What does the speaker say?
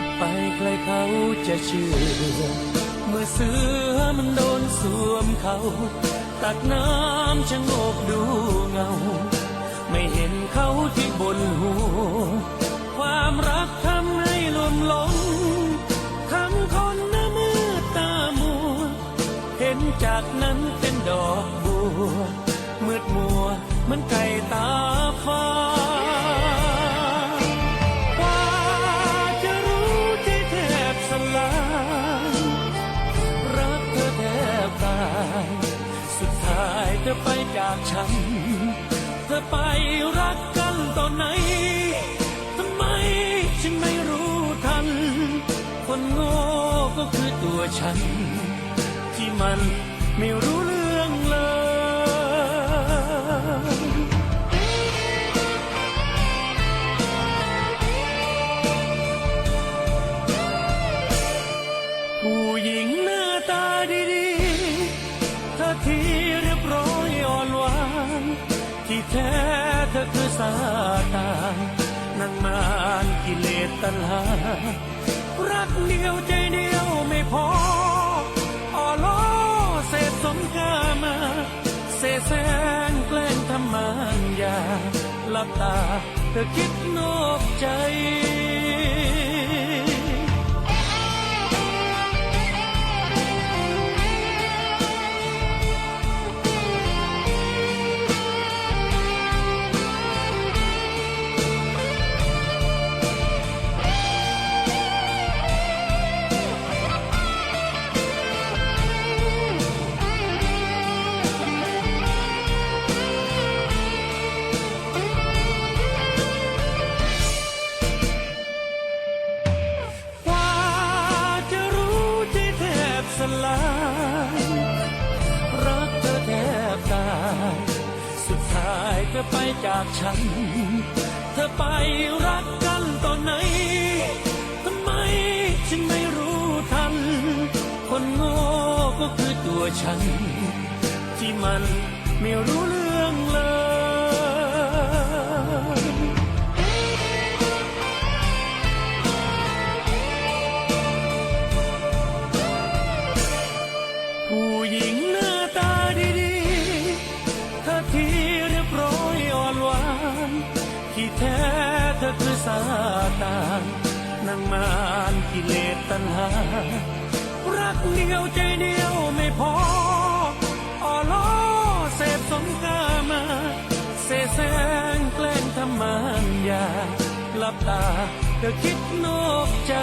ดไปใครเขาจะเชื่อ เมื่อเสือมันโดนสวมเขา ตักน้ำชะโงกดูเงา ไม่เห็นเขาที่บนหัว ความรักทำให้ลมหลงทำคนหน้ามืดตามัว เห็นจากนั้นเป็นดอกบัวมืดมัวเหมือนไก่ตาฟ้า จากฉัน เธอไปรักกันตอนไหน ทำไมฉันไม่รู้ทัน คนโง่ก็คือตัวฉัน ที่มันไม่รู้เรื่องเลยผู้หญิงหน้าตาดีๆท่าทีเรียบร้อยอ่อนหวาที่ แท้เธอคือซาตานนั่งมานกิเลสตัณหา รักเดียวใจเดียวไม่พออ่อล้อเศษสมกามาเสแสร้งแกล้งทำมันยาหลับตาเธอคิดนอกใจ อไปจากฉัน เธอไปรักกันตอนไหน ทำไมฉันไม่รู้ทัน คนโง่ก็คือตัวฉัน ที่มันไม่รู้เรื่อง ธอคือซาตานนั่งมารกิเลสตัณหา รักเดียวใจเดียวไม่พอออล้อเสพสมกามา เสแสงแกล้งทำมานยาหลับตาเธอคิดนอกใจ